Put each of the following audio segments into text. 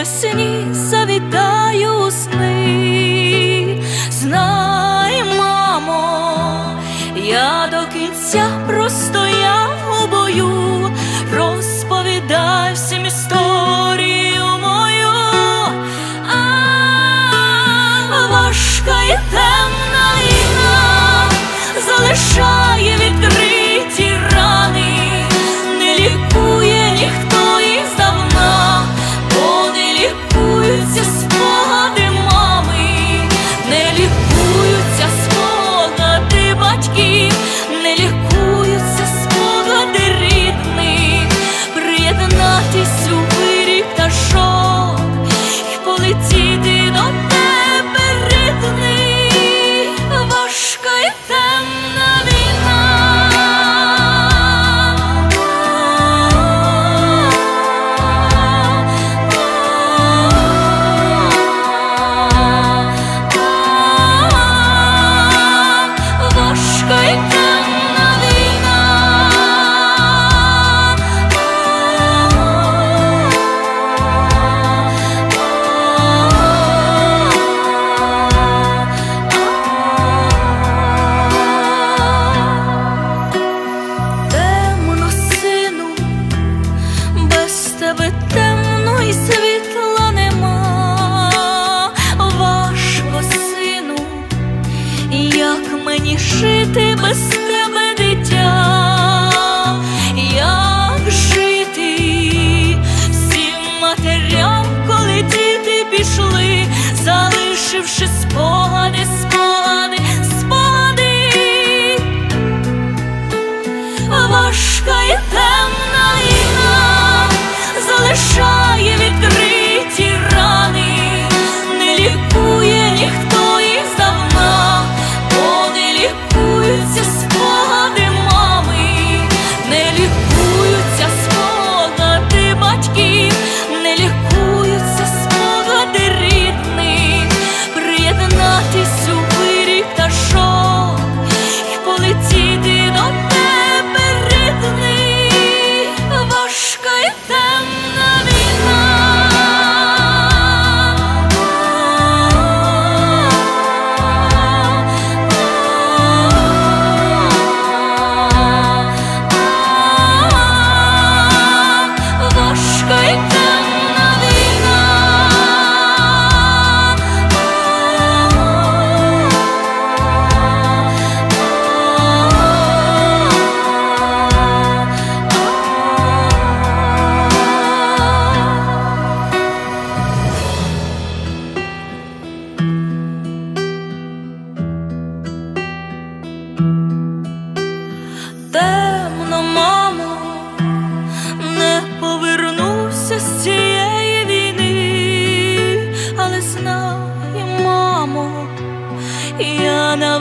осені завітаю. тебе темно і світла нема, важко сину, як мені жити без тебе дитя, як жити всім матерям, коли діти пішли, залишивши спокій.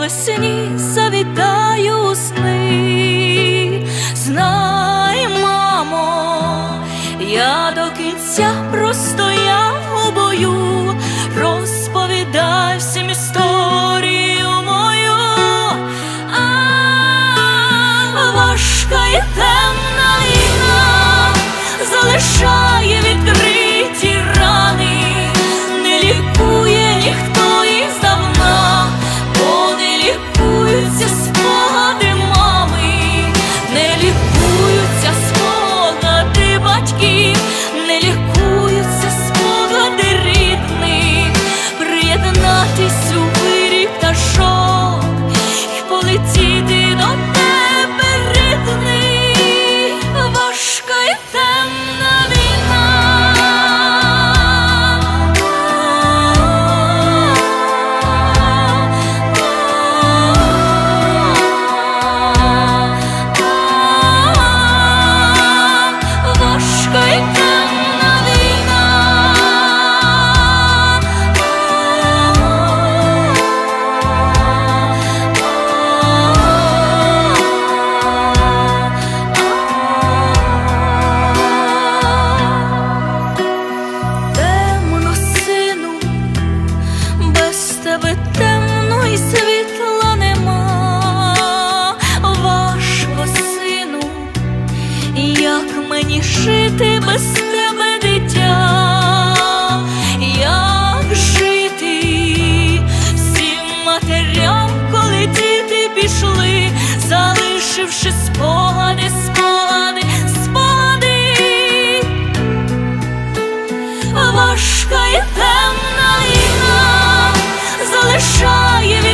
осені без тебе дитя, як жити всім матерям, коли діти пішли, залишивши спогади, спогади, спогади, важка і темна іна, залишає.